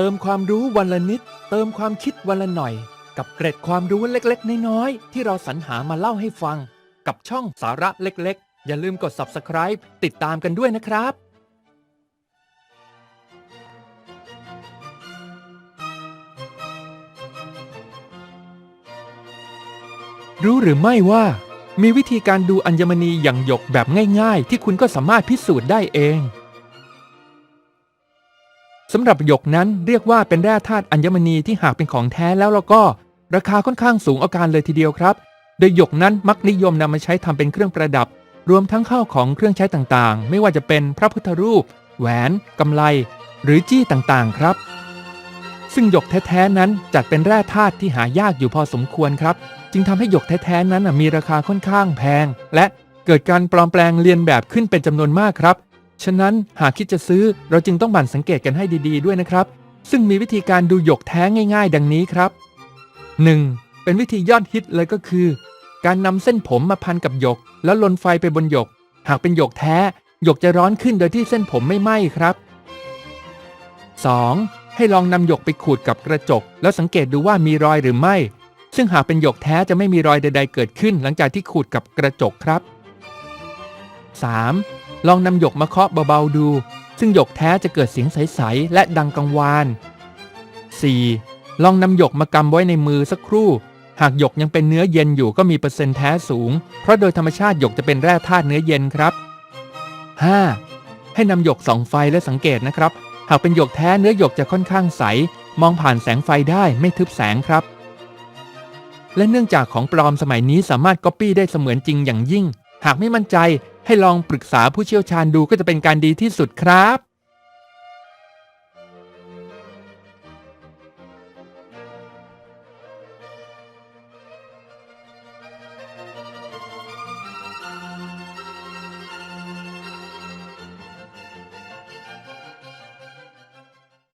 เติมความรู้วันละนิด เติมความคิดวันละหน่อย กับเกร็ดความรู้เล็กๆ น้อยๆ ที่เราสรรหามาเล่าให้ฟัง กับช่องสาระเล็กๆ อย่าลืมกด subscribe ติดตามกันด้วยนะครับ รู้หรือไม่ว่า มีวิธีการดูอัญมณีอย่างหยกแบบง่าย ๆ ที่คุณก็สามารถพิสูจน์ได้เอง สำหรับหยกนั้นเรียกว่าเป็นแร่ธาตุอัญมณีที่หากเป็นของแท้แล้วแล้วก็ ราคาค่อนข้างสูงเอาการเลยทีเดียวครับ โดยหยกนั้นมักนิยมนำมาใช้ทำเป็นเครื่องประดับ รวมทั้งข้าวของเครื่องใช้ต่างๆ ไม่ว่าจะเป็นพระพุทธรูป แหวนกำไล หรือจี้ต่างๆครับ ซึ่งหยกแท้ๆนั้นจัดเป็นแร่ธาตุที่หายากอยู่พอสมควรครับ จึงทำให้หยกแท้ๆนั้นมีราคาค่อนข้างแพง และเกิดการปลอมแปลงเลียนแบบขึ้นเป็นจำนวนมากครับ ฉะนั้นหากคิดจะซื้อเราจึงต้องบั่นสังเกตกันให้ดีๆด้วยนะครับ ซึ่งมีวิธีการดูหยกแท้ง่าย ๆ ดังนี้ครับ 1. เป็นวิธียอดฮิตเลยก็คือ การนำเส้นผมมาพันกับหยก แล้วลนไฟไปบนหยก หากเป็นหยกแท้ หยกจะร้อนขึ้นโดยที่เส้นผมไม่ไหม้ครับ 2. ให้ลองนำหยกไปขูดกับกระจก แล้วสังเกตดูว่ามีรอยหรือไม่ ซึ่งหากเป็นหยกแท้จะไม่มีรอยใด ๆ เกิดขึ้น หลังจากที่ขูดกับกระจกครับ 3. ลองนำหยกมาเคาะเบาๆดู ซึ่งหยกแท้จะเกิดเสียงใสๆและดังกังวาน 4. ลองนำหยกมากำไว้ในมือสักครู่ หากหยกยังเป็นเนื้อเย็นอยู่ก็มีเปอร์เซ็นต์แท้สูง เพราะโดยธรรมชาติหยกจะเป็นแร่ธาตุเนื้อเย็นครับ 5. ให้นำหยกส่องไฟและสังเกตนะครับ หากเป็นหยกแท้เนื้อหยกจะค่อนข้างใส มองผ่านแสงไฟได้ไม่ทึบแสงครับ และเนื่องจากของปลอมสมัยนี้สามารถก๊อปปี้ได้เสมือนจริงอย่างยิ่ง หากไม่มั่นใจ ให้ลองปรึกษาผู้เชี่ยวชาญดูก็จะเป็นการดีที่สุดครับ